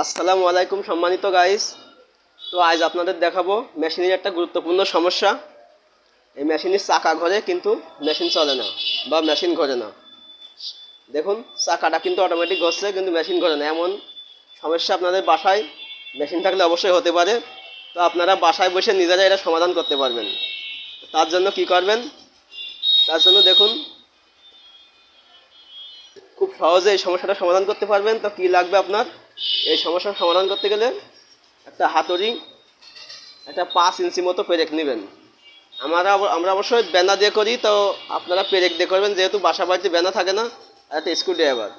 আসসালামু আলাইকুম সম্মানিত গাইস তো আজ আপনাদের দেখাবো মেশিনের একটা গুরুত্বপূর্ণ সমস্যা। এই মেশিনের চাকা ঘরে কিন্তু মেশিন চলে না বা মেশিন ঘরে না। দেখুন, চাকাটা কিন্তু অটোমেটিক ঘষছে, কিন্তু মেশিন ঘরে না। এমন সমস্যা আপনাদের বাসায় মেশিন থাকলে অবশ্যই হতে পারে। তো আপনারা বাসায় বসে নিজেরা এটা সমাধান করতে পারবেন। তার জন্য কি করবেন? তার জন্য দেখুন খুব সহজে এই সমস্যাটা সমাধান করতে পারবেন। তো কী লাগবে আপনার? এই সমস্যার সমাধান করতে গেলে একটা হাতুড়ি, একটা পাঁচ ইঞ্চি মতো পেরেক নেবেন। আমরা আমরা অবশ্যই ব্যানা দিয়ে করি, তো আপনারা পেরেক দিয়ে করবেন। যেহেতু বাসা বাড়িতে ব্যানা থাকে না একটা স্ক্রু ড্রাইভার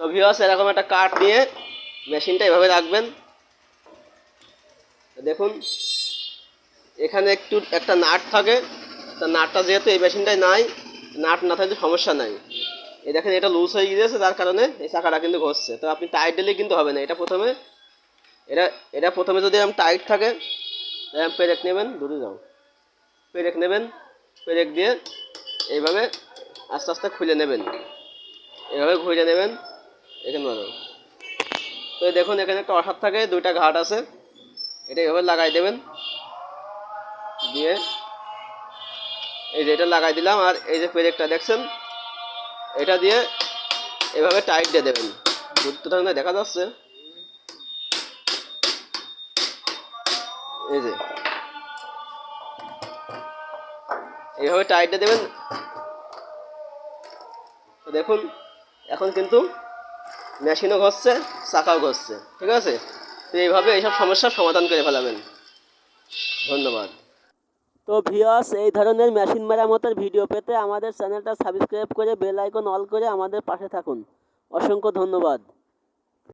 তো ভিওস এরকম একটা কাঠ নিয়ে মেশিনটা এভাবে রাখবেন। দেখুন, এখানে একটু, একটা নাট থাকে। তা নাটটা যেহেতু এই মেশিনটায় নাই, নাট না থাকলে সমস্যা নাই। এই দেখেন, এটা লুজ হয়ে গিয়েছে, তার কারণে এই চাকাটা কিন্তু ঘষছে। তো আপনি টাইট দিলে কিন্তু হবে না। এটা প্রথমে, এটা এটা প্রথমে যদি এরকম টাইট থাকে এরকম পেরেক নেবেন, দূরে যাও। পেরেক নেবেন, পেরেক দিয়ে এইভাবে আস্তে আস্তে খুলে নেবেন। এভাবে ঘুরে নেবেন, এখানে ধরো। তো দেখুন, এখানে একটা অসার থাকে, দুইটা ঘাট আছে। এটা এভাবে লাগাই দেবেন। দিয়ে এই যে এটা লাগাই দিলাম, আর এই যে পেরেকটা দেখছেন, এটা দিয়ে এভাবে টাইট দিয়ে দেবেন। বুঝতে না দেখা যাচ্ছে। এই যে। এইভাবে টাইট দিয়ে দেবেন। দেখুন, এখন কিন্তু মেশিনও ঘষছে, চাকাও ঘষছে, ঠিক আছে? তো এইভাবে এইসব সমস্যার সমাধান করে ফেলাবেন। ধন্যবাদ। তো ভিওস এই ধরনের মেশিন মেরামতের ভিডিও পেতে আমাদের চ্যানেলটা সাবস্ক্রাইব করে বেল আইকন অল করে আমাদের পাশে থাকুন। অসংখ্য ধন্যবাদ।